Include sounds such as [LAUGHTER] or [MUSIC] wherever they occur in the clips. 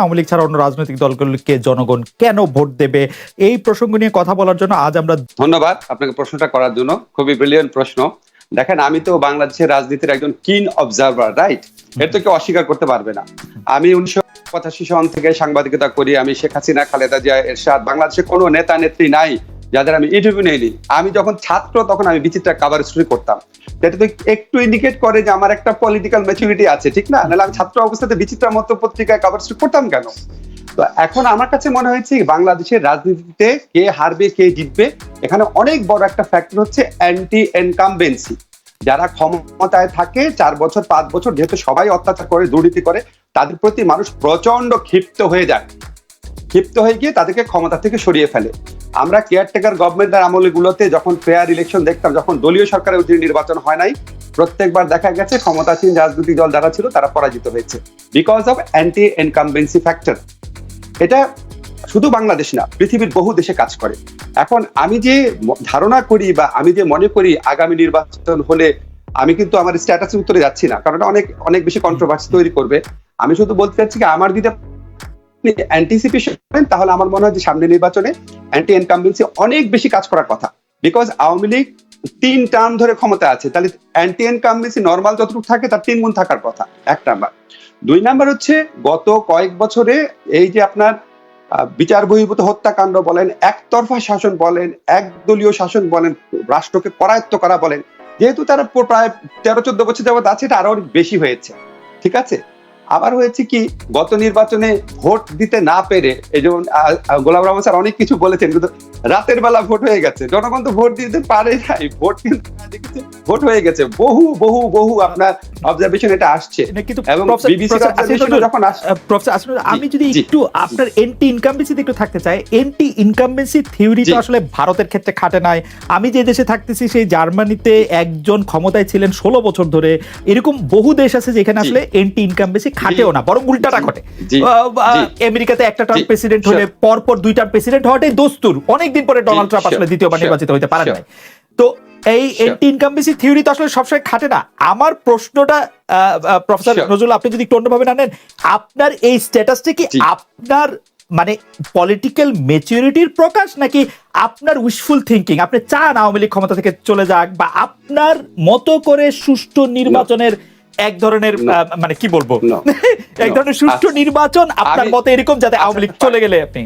আওয়ামী লীগ ছাড়া অন্য রাজনৈতিক দলগুলিকে জনগণ কেন ভোট দেবে? এই প্রসঙ্গ নিয়ে কথা বলার জন্য আজ আমরা ধন্যবাদ আপনাকে প্রশ্নটা করার জন্য। খুবই ব্রিলিয়ান্ট প্রশ্ন। দেখেন, আমি তো বাংলাদেশের রাজনীতির একজন কিন অবজারভার রাইট এর তো কেউ অস্বীকার করতে পারবে না। আমি উনিশশো পঁচাশি সন থেকে সাংবাদিকতা করি, আমি শেখ হাসিনা, খালেদা জিয়া, এরশাদ, বাংলাদেশে কোনো নেতা নেত্রী নাই। যাদের আমি ইন্টারভিউ নেইনি, আমি যখন ছাত্র তখন আমি বিচিত্রা কাভার স্টোরি করতাম। এটা তো একটু ইন্ডিকেট করে যে আমার একটা পলিটিক্যাল ম্যাচুরিটি আছে, ঠিক না? নাহলে আমি ছাত্র অবস্থাতে বিচিত্রা মতো পত্রিকায় কাভার স্টোরি করতাম কেন? তো এখন আমার কাছে মনে হয়েছে বাংলাদেশের রাজনীতিতে কে হারবে, কে জিতবে, এখানে অনেক বড় একটা ফ্যাক্টর হচ্ছে অ্যান্টি এনকামবেন্সি যারা ক্ষমতায় থাকে, চার বছর, পাঁচ বছর, যেহেতু সবাই অত্যাচার করে, দুর্নীতি করে, তাদের প্রতি মানুষ প্রচণ্ড ক্ষিপ্ত হয়ে যায়। ক্ষিপ্ত হয়ে গিয়ে তাদেরকে ক্ষমতা থেকে সরিয়ে ফেলে। আমরা কেয়ারটেকার গভর্নমেন্টের আমলগুলোতে যখন ফেয়ার ইলেকশন দেখতাম, যখন দলীয় সরকারের অধীনে নির্বাচন হয় নাই, প্রত্যেকবার দেখা গেছে ক্ষমতাসীন রাজনৈতিক দল যারা ছিল, তারা পরাজিত হয়েছে। Because of anti incumbency factor এটা শুধু বাংলাদেশ না, পৃথিবীর বহু দেশে কাজ করে। এখন আমি যে ধারণা করি বা আমি যে মনে করি, আগামী নির্বাচন হলে আমি কিন্তু আমার স্ট্যাটাসের উত্তরে যাচ্ছি না, কারণ অনেক অনেক বেশি কন্ট্রোভার্সি তৈরি করবে। আমি শুধু বলতে চাচ্ছি কি, আমার যদি অ্যান্টিসিপেশন করেন, তাহলে আমার মনে হয় যে সামনে নির্বাচনে অ্যান্টি এনকামবেন্সি অনেক বেশি কাজ করার কথা। বিকজ আওয়ামী লীগ তিন টার্ম ধরে ক্ষমতা আছে। তাহলে অ্যান্টি এনকামবেন্সি নর্মাল যতটুকু থাকে, তার তিন গুণ থাকার কথা। এক নাম্বার। দুই নাম্বার হচ্ছে, গত কয়েক বছরে এই যে আপনার বিচার বহির্ভূত হত্যাকাণ্ড বলেন, একতরফা শাসন বলেন, একদলীয় শাসন বলেন, রাষ্ট্রকে করায়ত্ত করা বলেন, যেহেতু তারা প্রায় তেরো চোদ্দ বছর যাবত আছে, এটা আরও বেশি হয়েছে। ঠিক আছে? আবার হয়েছে কি গত নির্বাচনে ভোট দিতে না পেরে এই যেমন গোলাম রহমান স্যার অনেক কিছু বলেছেন কিন্তু রাতের বেলা ভোট হয়ে গেছে। জনগণ তো ভোট দিতে পারে নাই। ভোট কিন্তু ভোট হয়ে গেছে। বহু বহু বহু আপনার অবজারভেশন এটা আসছে। এবং বিবিসি নজরুল, যখন প্রফেসর আসলে আমি যদি একটু আপনার এন্টি ইনকামবেন্সিতে একটু থাকতে চাই। এন্টি ইনকামবেন্সি থিওরি তো আসলে ভারতের ক্ষেত্রে খাটে নাই। আমি যে দেশে থাকতেছি সেই জার্মানিতে একজন ক্ষমতায় ছিলেন ষোলো বছর ধরে। এরকম বহু দেশ আছে যেখানে। আসলে এন্টি ইনকামবেন্সি খাটেও না বরং উল্টাটা ঘটে। আমেরিকাতে একটা টার্ম প্রেসিডেন্ট হলে পরপর পর পর দুই টার্ম প্রেসিডেন্ট হওয়াটাই দস্তুর অনেকদিন পরে ডোনাল্ড ট্রাম্প আসলে দ্বিতীয়বার নির্বাচিত হতে পারেন sure. নাই তো এই. এন্টি ইনকামবেন্সি থিওরি তো আসলে সবসময় খাটে না আমার প্রশ্নটা প্রফেসর. নজরুল আপনি যদি একটু অন্যভাবে না নেন আপনার এই স্ট্যাটাসটা কি আপনার মানে পলিটিক্যাল মেচুরিটির প্রকাশ নাকি আপনার উইশফুল থিঙ্কিং আপনি চান আওয়ামী লীগ ক্ষমতা থেকে চলে যাক বা আপনার মতো করে সুষ্ঠু নির্বাচনের এক ধরনের মানে কি বলব? [LAUGHS] এক ধরনের সুষ্ঠু আচ্ছা, নির্বাচন আপনার মতে এরকম যাতে আওয়ামী লীগ আচ্ছা, চলে গেলে আপনি?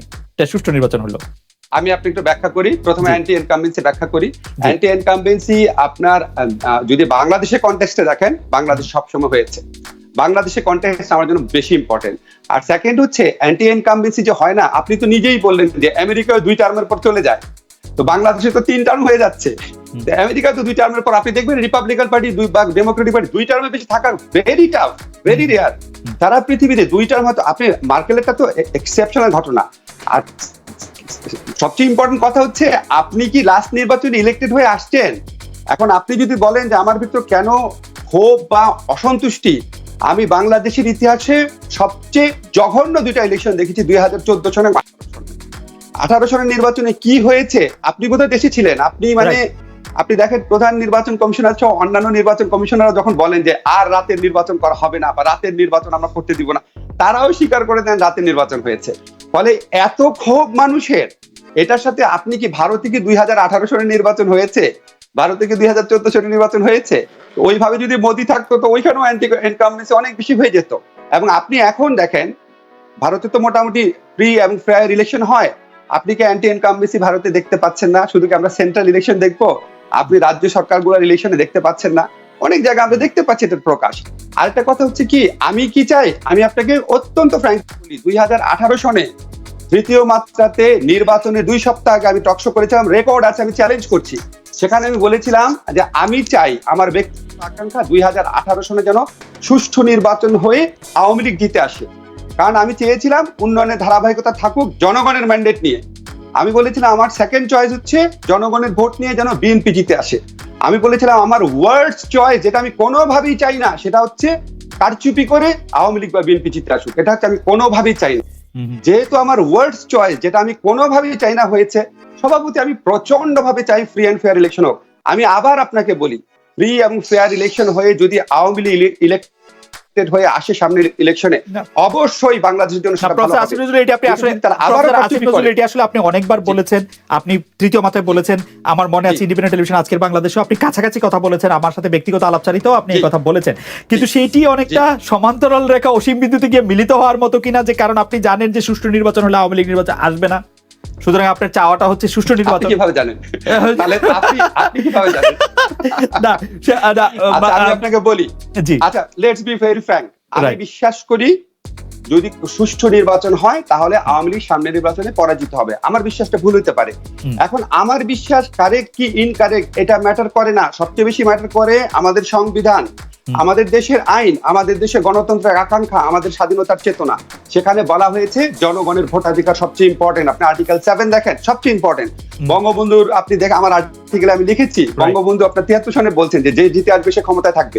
সুষ্ঠু নির্বাচন হলো। আমি আপনি একটু ব্যাখ্যা করি। প্রথমে অ্যান্টি এনকামবেন্সি ব্যাখ্যা করি। অ্যান্টি এনকামবেন্সি আপনার যদি বাংলাদেশের কন্টেক্সটে দেখেন বাংলাদেশ সবসময় হয়েছে। বাংলাদেশের কন্টেক্সট আমার জন্য বেশি ইম্পর্টেন্ট আর সেকেন্ড হচ্ছে অ্যান্টি এনকামবেন্সি যে হয় না আপনি তো নিজেই বললেন যে আমেরিকা দুই টার্মের পর চলে যায়। তো বাংলাদেশে তো তিন টার্ম হয়ে যাচ্ছে। আমেরিকা তো দুই টার্মের পর আপনি দেখবেন রিপাবলিকান পার্টি দুই বা ডেমোক্রেটিক পার্টি দুই টার্মের বেশি থাকার ভেরি টাফ ভেরি রেয়ার সারা পৃথিবীতে দুই টার্ম হয়তো আপনি মার্কেলেরটা তো এক্সেপশনাল ঘটনা। আর সবচেয়ে ইম্পর্টেন্ট কথা হচ্ছে আপনি কি লাস্ট নির্বাচনে ইলেক্টেড হয়ে আসছেন? এখন আপনি যদি বলেন যে আমার ভিতর কেন ক্ষোভ বা অসন্তুষ্টি আমি বাংলাদেশের ইতিহাসে সবচেয়ে জঘন্য দুইটা ইলেকশন দেখেছি দুই হাজার চোদ্দ সনে আঠারো সনের নির্বাচনে কি হয়েছে? আপনি বোধহয় দেশে ছিলেন। আপনি মানে আপনি দেখেন প্রধান নির্বাচন কমিশনার সহ অন্যান্য নির্বাচন কমিশনাররা যখন বলেন যে আর রাতের নির্বাচন করা হবে না বা রাতের নির্বাচন আমরা করতে দিব না তারাও স্বীকার করে দেন রাতের নির্বাচন হয়েছে। ফলে এত ক্ষোভ মানুষের এটার সাথে আপনি কি ভারতে কি দুই হাজার আঠারো সনের নির্বাচন হয়েছে? ভারতে কি দুই হাজার চোদ্দ সনের নির্বাচন হয়েছে? ওইভাবে যদি মোদি থাকতো তো ওইখানেও অ্যান্টি ইনকামবেন্সি অনেক বেশি হয়ে যেত। এবং আপনি এখন দেখেন ভারতে তো মোটামুটি ফ্রি এবং ফেয়ার ইলেকশন হয়। আপনি কি অ্যান্টি ইনকামবেন্সি ভারতে দেখতে পাচ্ছেন না? শুধু কি আমরা সেন্ট্রাল ইলেকশন দেখব? আপনি রাজ্য সরকারগুলোর ইলেকশনে দেখতে পাচ্ছেন না। অনেক জায়গায় আমরা দেখতে পাচ্ছি এটার প্রকাশ। আরেকটা কথা হচ্ছে কি, আমি কি চাই? আমি আপনাকে অত্যন্ত ফ্র্যাঙ্ক বলি, দুই হাজার আঠারো সনে তৃতীয় মাত্রাতে নির্বাচনে দুই সপ্তাহ আগে আমি টকশো করেছিলাম রেকর্ড আছে, আমি চ্যালেঞ্জ করছি। সেখানে আমি বলেছিলাম যে আমি চাই আমার ব্যক্তিগত আকাঙ্ক্ষা দুই হাজার আঠারো সনে যেন সুষ্ঠু নির্বাচন হয়ে আওয়ামী লীগ জিতে আসে। কারণ আমি চেয়েছিলাম উন্নয়নের ধারাবাহিকতা থাকুক জনগণের ম্যান্ডেট নিয়ে। আমি বলেছিলাম আমার সেকেন্ড চয়েস হচ্ছে জনগণের ভোট নিয়ে যেন বিএনপি জিতে আসে। আমি বলেছিলাম আমার ওয়ার্ডস চয়েস যেটা আমি কোনোভাবেই চাই না সেটা হচ্ছে কারচুপি করে আওয়ামী লীগ বা বিএনপি জিতে আসুক। এটা হচ্ছে আমি কোনোভাবেই চাই না। যেহেতু আমার ওয়ার্ডস চয়েস যেটা আমি কোনোভাবেই চাই না হয়েছে সভাপতি আমি প্রচণ্ড ভাবে চাই ফ্রি অ্যান্ড ফেয়ার ইলেকশন হোক। আমি আবার আপনাকে বলি ফ্রি এবং ফেয়ার ইলেকশন হয়ে যদি আওয়ামী লীগ elected হয়ে আসে সামনের ইলেকশনে অবশ্যই বাংলাদেশের জন্য এটি আপনি আসলে অনেকবার বলেছেন আপনি তৃতীয় মাথায় বলেছেন আমার মনে আছে। ইন্ডিপেন্ডেন্ট টেলিভিশন আজকের বাংলাদেশে আপনি কাছাকাছি কথা বলেছেন আমার সাথে ব্যক্তিগত আলাপচারিতাও আপনি এই কথা বলেছেন। কিন্তু সেটি অনেকটা সমান্তরাল রেখা অসীম বিন্দুতে গিয়ে মিলিত হওয়ার মতো কিনা যে কারণ আপনি জানেন যে সুষ্ঠু নির্বাচন হলে আওয়ামী লীগ নির্বাচন আসবে না। সুতরাং আপনার চাওয়াটা হচ্ছে সুষ্ঠু নির্বাচন। কীভাবে জানেন? [LAUGHS] তাহলে আপনি আপনি কীভাবে জানেন? না আচ্ছা আমি আপনাকে বলি। জি। আচ্ছা লেটস বি ভেরি ফ্র্যাঙ্ক আমি বিশ্বাস করি যদি সুষ্ঠু নির্বাচন হয় তাহলে আওয়ামী লীগ সামনের নির্বাচনে পরাজিত হবে। আমার বিশ্বাসটা ভুল হতে পারে। এখন আমার বিশ্বাস কারেক্ট কি ইনকারেক্ট এটা ম্যাটার করে না। সবচেয়ে বেশি ম্যাটার করে আমাদের সংবিধান। আমাদের দেশের আইন আমাদের দেশের গণতন্ত্রের আকাঙ্ক্ষা আমাদের স্বাধীনতার চেতনা সেখানে বলা হয়েছে জনগণের ভোটাধিকার সবচেয়ে ইম্পর্টেন্ট আপনি আর্টিকেল সেভেন দেখেন সবচেয়ে ইম্পর্টেন্ট বঙ্গবন্ধুর আপনি দেখেন আমার আর্টিকেলে আমি লিখেছি বঙ্গবন্ধু আপনার তিয়াত্তর সনে বলছেন যে যে জিতে আসবে সে ক্ষমতায় থাকবে।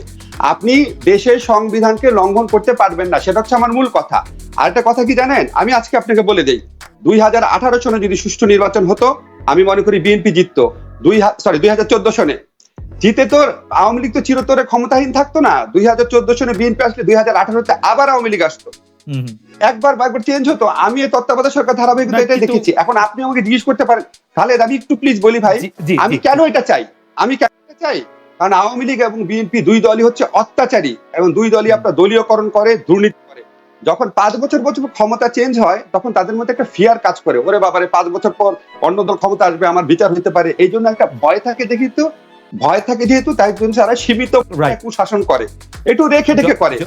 আপনি দেশের সংবিধানকে লঙ্ঘন করতে পারবেন না সেটা হচ্ছে আমার মূল কথা। আর একটা কথা কি জানেন? আমি আজকে আপনাকে বলে দিই দুই হাজার আঠারো সনে যদি সুষ্ঠু নির্বাচন হতো আমি মনে করি বিএনপি জিততো। দুই সরি দুই হাজার চোদ্দ সনে। জিতে তো আওয়ামী লীগ তো চিরতরে ক্ষমতাহীন থাকতো না। দুই হাজার চোদ্দ সনে বিএনপি আসলে দুই হাজার আঠারোতে আবার আওয়ামী লীগ আসতো। একবার একবার চেঞ্জ হতো। আমি এই তত্ত্বাবধায়ক সরকার ধারাবাহিকতা এটাই দেখেছি। এখন আপনি আমাকে জিজ্ঞেস করতে পারেন খালেদ আমি একটু প্লিজ বলি ভাই আমি কেন এটা চাই? আমি কেন এটা চাই? কারণ আওয়ামী লীগ এবং বিএনপি দুই দলই হচ্ছে অত্যাচারী এবং দুই দলই আপনার দলীয়করণ করে দুর্নীতি করে। যখন পাঁচ বছর বছর ক্ষমতা চেঞ্জ হয় তখন তাদের মধ্যে একটা ফিয়ার কাজ করে। ওরে বাবারে পাঁচ বছর পর অন্য দল ক্ষমতা আসবে আমার বিচার হতে পারে। এই জন্য একটা ভয় থাকে দেখি তো ভয় থাকে যেহেতু তাই জন্য তারা সীমিত. কুশাসন করে একটু রেখে রেখে করে।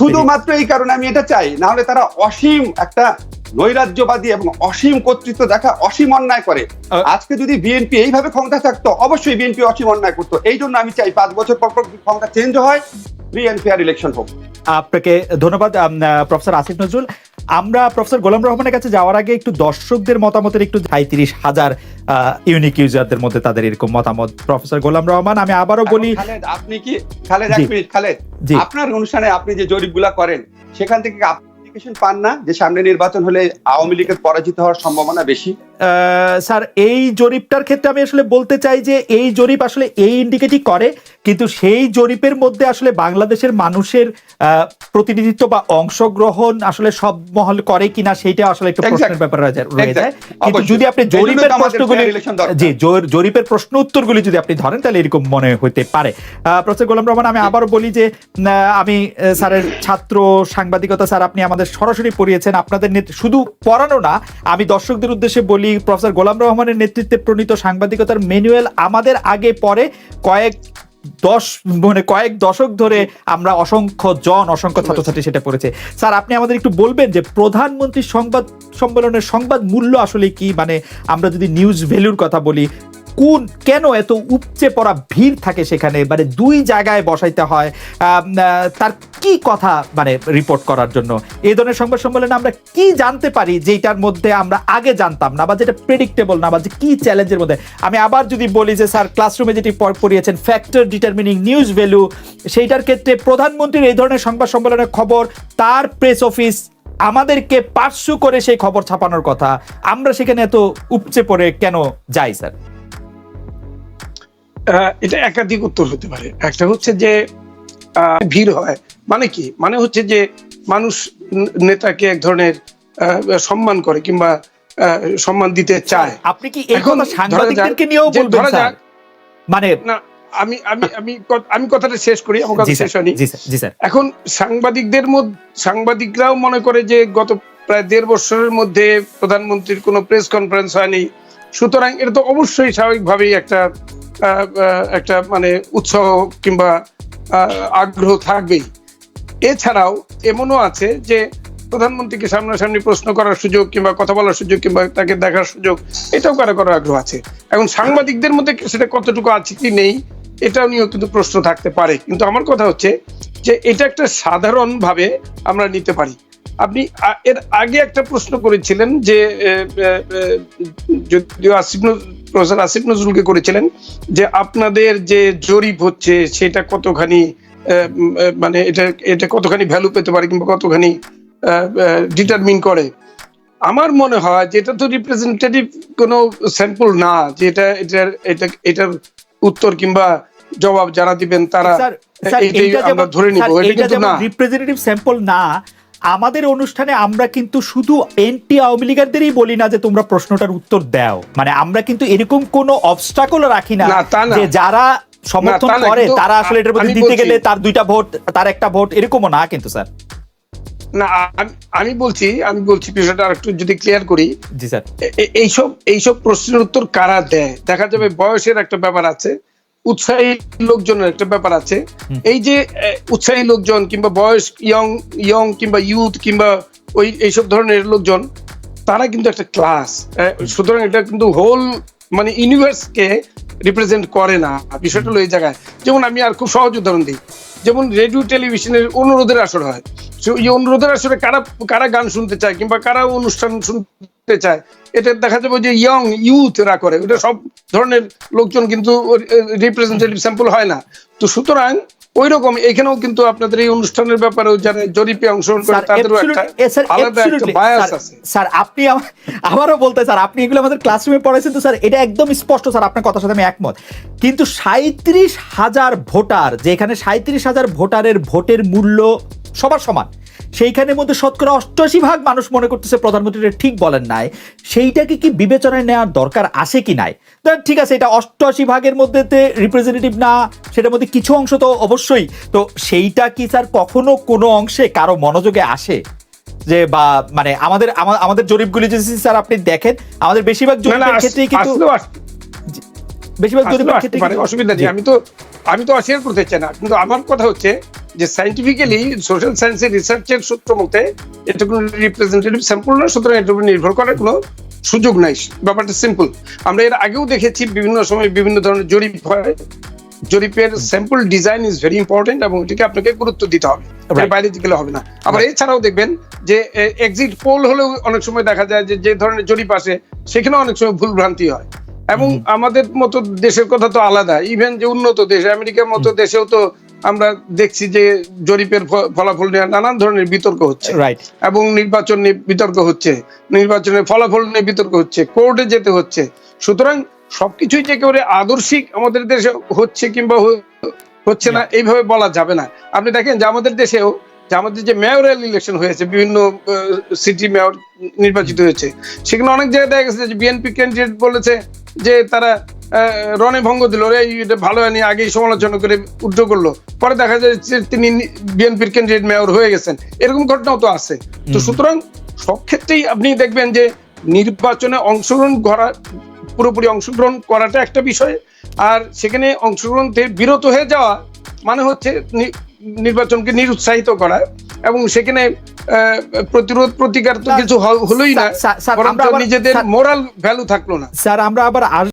শুধুমাত্র এই কারণে আমি এটা চাই না হলে তারা অসীম একটা নৈরাজ্যবাদী এবং অসীম কর্তৃত্ব দেখা অসীম অন্যায় করে। আজকে যদি বিএনপি এইভাবে ক্ষমতা থাকতো অবশ্যই বিএনপি অসীম অন্যায় করতো। এই জন্য আমি চাই পাঁচ বছর পর পর ক্ষমতা চেঞ্জ হয় ফ্রি অ্যান্ড ফেয়ার ইলেকশন হোক। আপনাকে ধন্যবাদ প্রফেসর আসিফ নজরুল। আমরা প্রফেসর গোলাম রহমানের কাছে যাওয়ার আগে একটু দর্শকদের মতামতের একটু সাঁত্রিশ হাজার ইউনিক ইউজারদের মধ্যে তাদের এরকম মতামত। প্রফেসর গোলাম রহমান আমি আবারও বলি আপনি কি খালেদ এক। মিনিট খালেদ। আপনার অনুষ্ঠানে আপনি যে জরিপগুলা করেন সেখান থেকে পান না যে সামনে নির্বাচন হলে আওয়ামী লীগের পরাজিত হওয়ার সম্ভাবনা বেশি? স্যার এই জরিপটার ক্ষেত্রে আমি আসলে বলতে চাই যে এই জরিপ আসলে এই ইন্ডিকেটই করে কিন্তু সেই জরিপের মধ্যে আসলে বাংলাদেশের মানুষের আহ, প্রতিনিধিত্ব বা অংশগ্রহণ আসলে সব মহল করে কিনা সেইটা আসলে একটু প্রশ্নের ব্যাপার রয়ে যায়-. কিন্তু যদি আপনি জরিপের প্রশ্নগুলি। জি জরিপের প্রশ্ন উত্তরগুলি যদি আপনি ধরেন তাহলে এরকম মনে হইতে পারে। আহ, প্রফেসর গোলাম রহমান আমি আবারও বলি যে আমি স্যারের ছাত্র সাংবাদিকতা স্যার আপনি আমাদের সরাসরি পড়িয়েছেন। আপনাদের শুধু পড়ানো না আমি দর্শকদের উদ্দেশ্যে বলি প্রফেসর গোলাম রহমানের নেতৃত্বে প্রণীত সাংবাদিকতার ম্যানুয়াল আমাদের আগে, পরে কয়েক দশ মানে কয়েক দশক ধরে আমরা অসংখ্য জন, অসংখ্য ছাত্রছাত্রী সেটা পড়েছে। স্যার, আপনি আমাদের একটু বলবেন যে প্রধানমন্ত্রীর সংবাদ সম্মেলনের সংবাদ মূল্য আসলে কি? মানে আমরা যদি নিউজ ভ্যালুর কথা বলি কোন কেন এত উপচে পড়া ভিড় থাকে সেখানে? মানে দুই জায়গায় বসাইতে হয়। তার কি কথা মানে রিপোর্ট করার জন্য? এই ধরনের সংবাদ সম্মেলনে আমরা কি জানতে পারি যেটার মধ্যে আমরা আগে জানতাম না বা যেটা প্রেডিক্টেবল না বা যে কি চ্যালেঞ্জের মধ্যে? আমি আবার যদি বলি যে, স্যার ক্লাসরুমে যেটি পড়- পড়িয়েছেন ফ্যাক্টর ডিটারমিনিং নিউজ ভ্যালু সেইটার ক্ষেত্রে প্রধানমন্ত্রীর এই ধরনের সংবাদ সম্মেলনের খবর তার প্রেস অফিস আমাদেরকে পার্শ্ব করে সেই খবর ছাপানোর কথা। আমরা সেখানে এত উপচে পড়ে কেন যাই, স্যার? এটা একাধিক উত্তর হতে পারে। একটা হচ্ছে যে ভিড় হয়। মানে কি? মানে হচ্ছে যে মানুষ নেতাকে এক ধরনের সম্মান করে কিংবা সম্মান দিতে চায়। আপনি কি এখন সাংবাদিকদেরকে নিয়েও বলবেন স্যার? মানে না আমি আমি আমি আমি কথাটা শেষ করি আমার কথা শেষ হয়নি। জি স্যার জি স্যার। এখন সাংবাদিকদের মধ্যে সাংবাদিকরাও মনে করে যে গত প্রায় দেড় বছরের মধ্যে প্রধানমন্ত্রীর কোনো প্রেস কনফারেন্স হয়নি। সুতরাং এটা তো অবশ্যই স্বাভাবিকভাবেই একটা একটা মানে উৎসাহ কিংবা আগ্রহ থাকবেই। এছাড়াও এমনও আছে যে প্রধানমন্ত্রীকে সামনাসামনি প্রশ্ন করার সুযোগ কিংবা কথা বলার সুযোগ কিংবা তাকে দেখার সুযোগ, এটাও কারও কারও আগ্রহ আছে। এখন সাংবাদিকদের মধ্যে সেটা কতটুকু আছে কি নেই, এটাও নিয়েও কিন্তু প্রশ্ন থাকতে পারে। কিন্তু আমার কথা হচ্ছে যে এটা একটা সাধারণভাবে আমরা নিতে পারি। আপনি এর আগে একটা প্রশ্ন করেছিলেন যে যদিও আসিফ প্রফেসর আসিফ নজরুলকে করেছিলেন যে আপনাদের যে জরিপ হচ্ছে সেটা কতখানি মানে এটা এটা কতখানি ভ্যালু পেতে পারে কিংবা কতখানি ডিটারমিন করে। আমার মনে হয় যে এটা তো রিপ্রেজেন্টেটিভ কোনো স্যাম্পল না যে এটা এটার এটা এটার উত্তর কিংবা জবাব যারা দিবেন তারা আমরা ধরে নিব এটা কিন্তু না। রিপ্রেজেন্টেটিভ স্যাম্পল না আমাদের অনুষ্ঠানে আমরা কিন্তু শুধু এনটি আওয়ামী লীগারদেরই বলি না যে তোমরা প্রশ্নটার উত্তর দাও। মানে আমরা কিন্তু এরকম কোনো অবস্টাকল রাখি না। যে যারা সমর্থন করে তারা আসলে এটার আমি দিতে গেলে তার দুইটা ভোট তার একটা ভোট এরকমও না কিন্তু স্যার। না আমি- বলছি আমি বলছি বিষয়টা আরেকটু যদি ক্লিয়ার করি। জি স্যার। এইসব এইসব প্রশ্নের উত্তর কারা দেয়? দেখা যাবে বয়সের একটা ব্যাপার আছে। উৎসাহী লোকজনের একটা ব্যাপার আছে। এই যে উৎসাহী লোকজন কিংবা বয়স ইয়ং ইয়ং কিংবা ইউথ কিংবা ওই এইসব ধরনের লোকজন তারা কিন্তু একটা ক্লাস সুতরাং এটা কিন্তু হোল মানে ইউনিভার্সকে রিপ্রেজেন্ট করে না। বিষয়টা হলো এই জায়গায়। যেমন আমি আর খুব সহজ উদাহরণ দিই। যেমন রেডিও টেলিভিশনের অনুরোধের আসর হয়। এই অনুরোধের আসরে কারা কারা গান শুনতে চায় কিংবা কারা অনুষ্ঠান শুনতে চায়? এটা দেখা যাবে যে ইয়ং ইউথরা করে। ওটা সব ধরনের লোকজন কিন্তু রিপ্রেজেন্টেটিভ স্যাম্পল হয় না। তো সুতরাং ওই রকম এখানেও কিন্তু আপনাদের এই অনুষ্ঠানের ব্যাপারেও যারা জরিপে অংশগ্রহণ করে তাদেরও একটা আলাদা একটা বায়াস আছে। স্যার আপনি আমা- আবারও বলতে স্যার আপনি এগুলো আমাদের ক্লাসরুমে পড়াইছেন তো স্যার এটা একদম স্পষ্ট স্যার আপনার কথার সাথে আমি একমত। কিন্তু সাঁত্রিশ হাজার ভোটার যেখানে সাঁত্রিশ হাজার ভোটারের ভোটের মূল্য সবার সমান। সেইখানের মধ্যে শতকরা অষ্টআশি ভাগ মানুষ মনে করতেছে প্রধানমন্ত্রী এটা ঠিক বলেন নাই। সেইটাকে কি বিবেচনায় নেওয়ার দরকার আছে কি নাই? ঠিক আছে এটা অষ্টআশি ভাগের মধ্যে রিপ্রেজেন্টেটিভ না সেটার মধ্যে কিছু অংশ তো অবশ্যই। তো সেইটা কি স্যার কখনো কোনো অংশে কারও মনোযোগে আসে? যে বা মানে আমাদের আমা- আমাদের জরিপগুলি যদি স্যার আপনি দেখেন আমাদের বেশিরভাগ জরিপের ক্ষেত্রেই কিন্তু বেশিরভাগ জরিপের ক্ষেত্রে অসুবিধা নেই। আমি তো আমি তো অস্বীকার করতে চাই না কিন্তু আমার কথা হচ্ছে যে সাইন্টিফিক্যালি সোশ্যাল সায়েন্সের রিসার্চের সূত্র মতে এটা কোনো রিপ্রেজেন্টেটিভ স্যাম্পল না সুতরাং এটার উপর নির্ভর করার কোনো সুযোগ নাই। ব্যাপারটা সিম্পল আমরা এর আগেও দেখেছি বিভিন্ন সময় বিভিন্ন ধরনের জরিপ হয়। জরিপের sample design is very important এবং এটাকে আপনাকে গুরুত্ব দিতে হবে. বাইরে গেলে হবে না। আবার এছাড়াও দেখবেন যে এক্সিট পোল হলেও অনেক সময় দেখা যায় যে যে ধরনের জরিপ আসে সেখানেও অনেক সময় ভুল ভ্রান্তি হয়। এবং আমাদের মতো দেশের কথা তো আলাদা। ইভেন যে উন্নত দেশ আমেরিকার মতো দেশেও তো আমরা দেখছি যে জরিপের ফলাফল নিয়ে নানান ধরনের বিতর্ক হচ্ছে। এবং নির্বাচন নিয়ে বিতর্ক হচ্ছে। নির্বাচনের ফলাফল নিয়ে বিতর্ক হচ্ছে। কোর্টে যেতে হচ্ছে। সুতরাং সবকিছুই যে একেবারে আদর্শিক আমাদের দেশে হচ্ছে কিংবা হচ্ছে না এইভাবে বলা যাবে না। আপনি দেখেন যে আমাদের দেশেও যে আমাদের যে মেয়রাল ইলেকশন হয়েছে বিভিন্ন সিটি মেয়র নির্বাচিত হয়েছে। সেখানে অনেক জায়গায় দেখা গেছে যে বিএনপি ক্যান্ডিডেট বলেছে যে তারা রণে ভঙ্গ দিল রে এটা ভালো হয়নি আগেই সমালোচনা করে উদ্ধ করল। পরে দেখা যায় যে তিনি বিএনপির ক্যান্ডিডেট মেয়র হয়ে গেছেন। এরকম ঘটনাও তো আছে। তো সুতরাং সব ক্ষেত্রেই আপনি দেখবেন যে নির্বাচনে অংশগ্রহণ করা পুরোপুরি অংশগ্রহণ করাটা একটা বিষয়। আর সেখানে অংশগ্রহণ থেকে বিরত হয়ে যাওয়া মানে হচ্ছে নির্বাচনকে নিরুৎসাহিত করা এবং সেখানে প্রতিরোধ প্রতিকার তো কিছু হলোই না। নিজেদের মোরাল ভ্যালু থাকল না। স্যার আমরা আবার